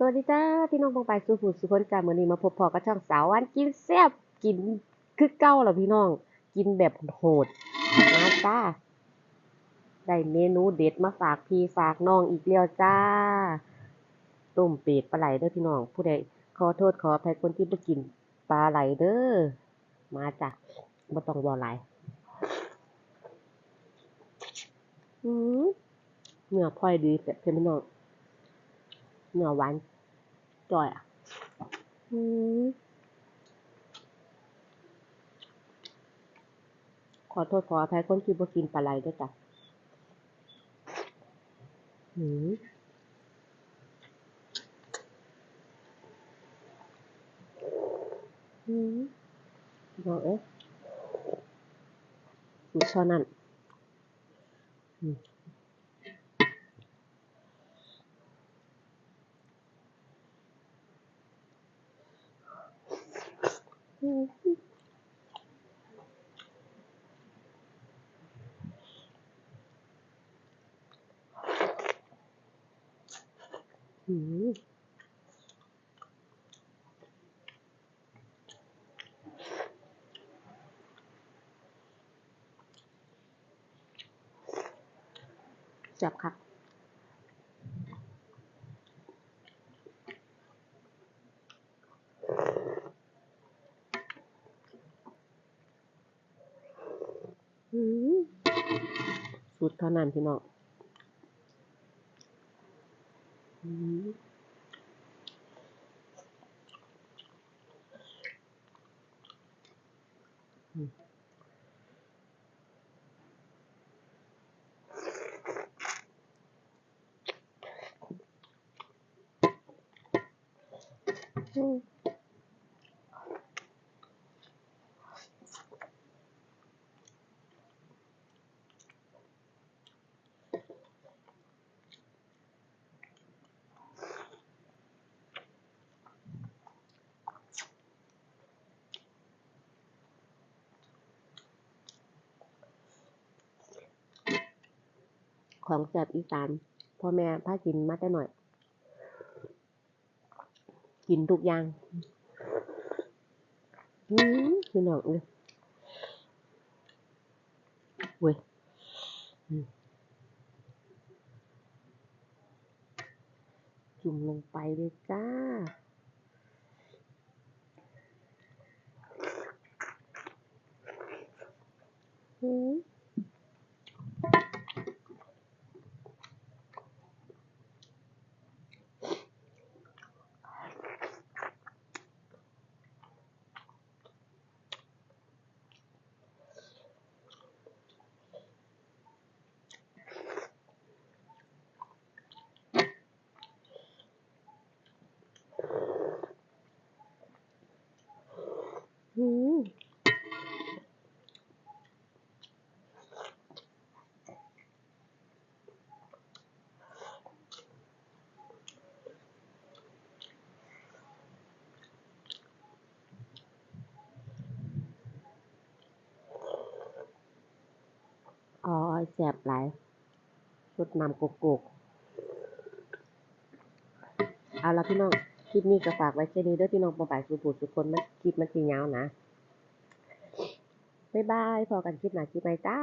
สวัสดีจ้าพี่น้องปองไปสู่ผู้สุคนจ้ามื้อนี้มาพบพอกับช่องสาววันกินแซ่บกินคือเก่าล่ะพี่น้อง กินแบบโหดมาจ้าได้เมนูเด็ดมาฝากพี่ฝากน้องอีกแล้วจ้าต้มเป็ดปลาไหลเด้อพี่น้อง ผู้ใดขอโทษขออภัยคนที่บ่กินปลาไหลเด้อมาจ้ะบ่ต้องรอหลายอือเนื้อพลอยดีแบบพี่น้อง เนื้อหวานจ่อยอะอืมขอโทษขออภัยคนที่บ่กินปลาไหลด้วยจ้ะอืมอืมบอกเอ๊ะสูตรเท่านั้นอืม อืมอืมแซ่บคัก สูตรเท่านั้นพี่น้องอืม ของแซ่บอีสานพ่อแม่พากินมาแต่น้อย กินทุกอย่างอืมพี่น้องเอ้ยเว้ยจุ่มลงไปเลยจ้าอืมอืม อ๋อแสบหลายสดน้ำโกโก้เอาละพี่น้อง คลิปนี้ก็ฝากไว้แค่นี้ด้วยพี่น้องปองไปสู่ผู้สุคนมันคลิปมันสิยาวนะ บ๊ายบาย พอกันคลิปหน้าคลิปใหม่จ้า